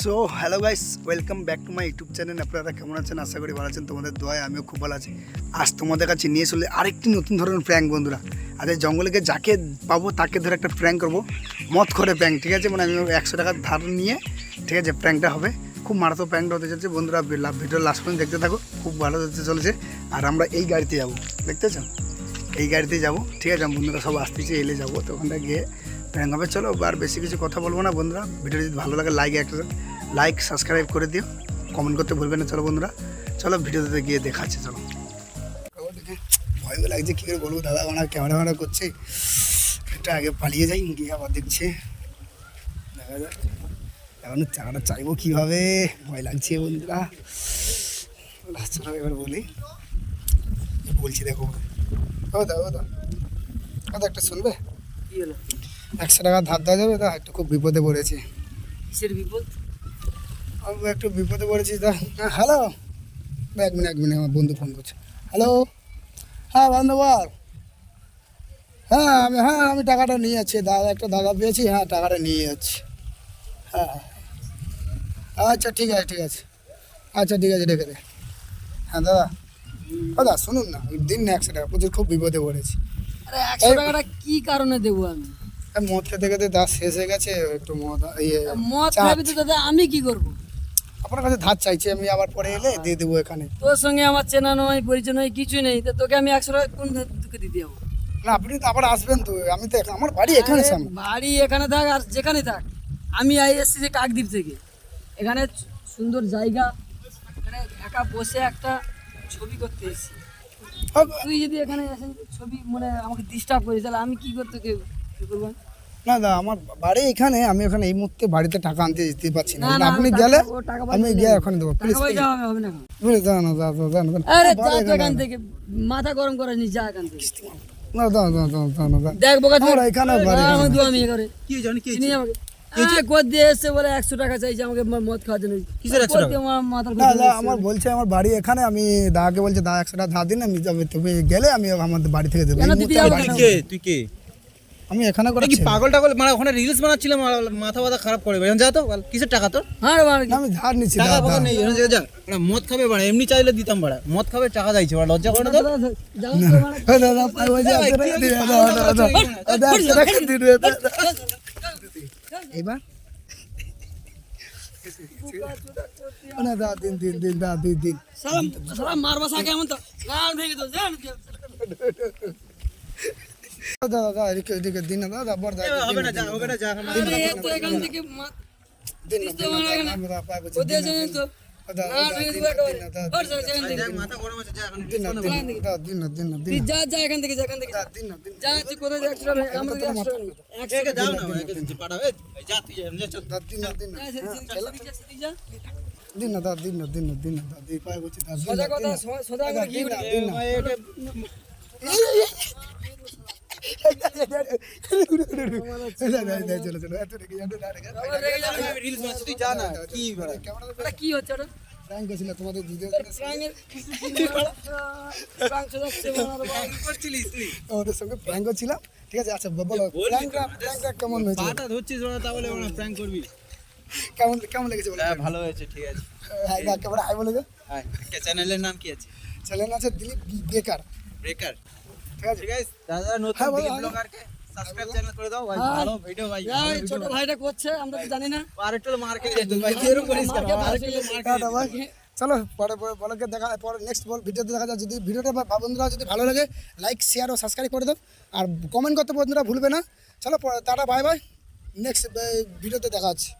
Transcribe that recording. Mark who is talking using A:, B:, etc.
A: So hello guys welcome back to my YouTube channel আপনারা কেমন আছেন? আশা করি ভালো আছেন। তোমাদের দোয়ায় আমিও খুব ভালো আছি। আজ তোমাদের কাছে নিয়ে চলে আরেকটি নতুন ধরনের প্র্যাঙ্ক বন্ধুরা। আজ জঙ্গলে গিয়ে যাকে পাবো, তাকে ধরে একটা প্র্যাঙ্ক করব। মত করে প্র্যাঙ্ক ঠিক আছে? মানে আমি একশো টাকা ধার নিয়ে, ঠিক আছে প্র্যাঙ্কটা হবে। খুব মারাত্মক প্র্যাঙ্কটা হতে চলছে। বন্ধুরা ভিডিও লাস্ট পর্যন্ত দেখতে থাকো। খুব ভালো হতে চলেছে। আর আমরা এই গাড়িতে যাব দেখতেছো এই গাড়িতে যাব, ঠিক আছে? বন্ধুরা সব আসতেছে এলে যাব। তো ওখানটা গিয়ে প্র্যাঙ্ক হবে। চলো, আর বেশি কিছু কথা বলব না বন্ধুরা। ভিডিও যদি ভালো লাগে লাইক একটা লাইক সাবস্ক্রাইব করে দিও। কমেন্ট করতে ভুলবে না, চলো বন্ধুরা। চলো, ভিডিওতে গিয়ে দেখাচ্ছে, চলো। ভয় লাগছে, কী করে বলব? দাদা ওনার ক্যামেরা ম্যামেরা করছে। একটা আগে পালিয়ে যাই, গিয়ে আবার দেখছে। দেখা যাক। এখন চাকাটা চাইব কীভাবে? ভয় লাগছে বন্ধুরা। চলো এবার বলি। বলছি, দেখো। ও দা ও দা একটা শুনবে
B: কি হলো?
A: একশো টাকা ধার দেওয়া যাবে তা একটু খুব বিপদে পড়েছি।
B: কিসের বিপদ?
A: আমি একটু বিপদে পড়েছি তা হ্যাঁ হ্যালো এক মিনিট এক মিনিট আমার বন্ধু ফোন করছে। হ্যালো হ্যাঁ বন্ধু বল হ্যাঁ আমি হ্যাঁ আমি টাকাটা নিয়ে যাচ্ছি দাদা একটা দাদা পেয়েছি হ্যাঁ টাকাটা নিয়ে যাচ্ছি। হ্যাঁ আচ্ছা ঠিক আছে ঠিক আছে। আচ্ছা ঠিক আছে রেখে দে। হ্যাঁ দাদা। দাদা শুনুন না দিন না একশো টাকা প্রচুর খুব বিপদে পড়েছি।
B: আরে একশো টাকাটা কি কারণে দেবো আমি?
A: মদ খেতে খেতে দাঁত শেষ হয়ে গেছে একটু মদ ইয়ে
B: মদ খাবি তো দাদা আমি কি করব?
A: আপনার কাছে ধার চাইছি আমি আবার পরে এলে দিয়ে দেবো এখানে।
B: তোর সঙ্গে আমার চেনা নয় পরিচয় নয় কিছুই নেই তো তোকে আমি একশো টাকা কোন তোকে দিতে যাব?
A: না আপনি তো আবার আসবেন তো আমি তো আমার বাড়ি এখানে সামনে
B: বাড়ি এখানে থাক আর যেখানে থাক আমি এসছি যে কাকদ্বীপ থেকে এখানে সুন্দর জায়গা এখানে একা বসে একটা ছবি করতে এসেছি। তুই যদি এখানে এসে ছবি মানে আমাকে ডিস্টার্ব করিস তাহলে আমি কি করতে কি কি করব?
A: না দা আমার বাড়ি এখানে আমি ওখানে এই মুহূর্তে বাড়িতে টাকা আনতে যেতে পারছি না। আপনি গেলে আমি গিয়ে ওখানে দেবো প্লিজ। বুঝলে।
B: আরে
A: এখানে
B: থেকে মাথা গরম করে নি যা এখান থেকে।
A: না
B: দেখ বোকা
A: আমরা এখানে বাড়ি
B: আমার দু আমি করে। কি জানি কি আমাকে
A: আমার বলছে আমার বাড়ি এখানে আমি দাদাকে বলছে দাদা একশো টাকা ধার দিন আমি তুমি গেলে আমি আমাদের বাড়ি থেকে দেবো
C: তুই কে?
A: আমি এখানে করে
C: কি পাগল টাগল মানে ওখানে রিলস বানাচ্ছিলাম মাথা মাথা খারাপ করে যা তো বল, কিসের টাকা তোর?
B: হ্যাঁ
A: আমি ধার নিচ্ছি
C: টাকা ফাকা নেই এখানে যা, যা মদ খাবে বাড়া এমনি চাইলে দিতাম বাড়া। মদ খাবে টাকা চাইছে বাড়া লজ্জা করে না
B: তো
A: দাদা দাদা এবার না দাদা দিন দিন দিন দাদা দিন দিন।
B: সালাম সালাম মারবা সাকে এমন তো। গাল ভেঙে তো জান
A: দাদা দাদা এদিকে এদিকে দিন না দাদা বড় দাদা
C: হবে না যা হবে না যা
B: আরে এ তো এখান থেকে
A: দিন না
B: দিতে পারো না এখানে।
A: আমি দাদা পাই বলছি
B: ওদের জন্য তো
A: দিন না দিন না দিন না দিন না দিন
B: তুই যা যা এখান থেকে যা এখান থেকে যা।
A: দিন না দিন
B: যা তুই কোথায় যাচ্ছিস রে? আমার কাছে একশো টাকা নেই। একশো
C: একে দাও না একে পাড়া এই যা তুই যা, যা চল
A: দাদা দিন না দিন না
B: টাকা আছে, তুই যা, তুই যা।
A: দিন না দাদা দিন না দিন না দিন না দাদা দিন পাই বলছি
B: সোজা কথা সোজা করে কি
A: দিন না
C: কি
B: হচ্ছে ওটা?
A: করেছিল তোমাদের
B: প্রাণ
A: সঙ্গে করছিলাম ঠিক আছে আচ্ছা বলো প্র্যাঙ্কটা প্র্যাঙ্কটা কেমন হয়েছে
C: পাটা ধরছিস ওরা তাহলে ওরা প্র্যাঙ্ক করবি
A: কেমন কেমন লেগেছে বলো
C: ভালো হয়েছে ঠিক আছে
A: হাই দা কেমন হাই বলে
C: হ্যাঁ চ্যানেলের নাম কি আছে
A: চ্যানেল আছে দিলীপ বেকার
C: ব্রেকার
A: ঠিক আছে।
C: দাদা নতুন
A: হ্যাঁ, হ্যাঁ।
C: ব্লগারকে সাবস্ক্রাইব চ্যানেল করে দাও। ভাই
B: হ্যাঁ।
C: ভালো ভিডিও ভাই
B: এই ছোট ভাইটা করছে আমরা তো জানি না।
C: আর একটু মার খেয়ে ভাই এরকম করিস আর একটু
A: ভাই চলো পরে বলকে দেখা পরে নেক্সট বল ভিডিওতে দেখা যায় যদি ভিডিওটা বা- বন্ধুরা যদি ভালো লাগে লাইক শেয়ার ও সাবস্ক্রাইব করে দাও। আর কমেন্ট করতে বন্ধুরা ভুলবে না। চলো টাটা বাই বাই নেক্সট ভিডিওতে দেখা হচ্ছে।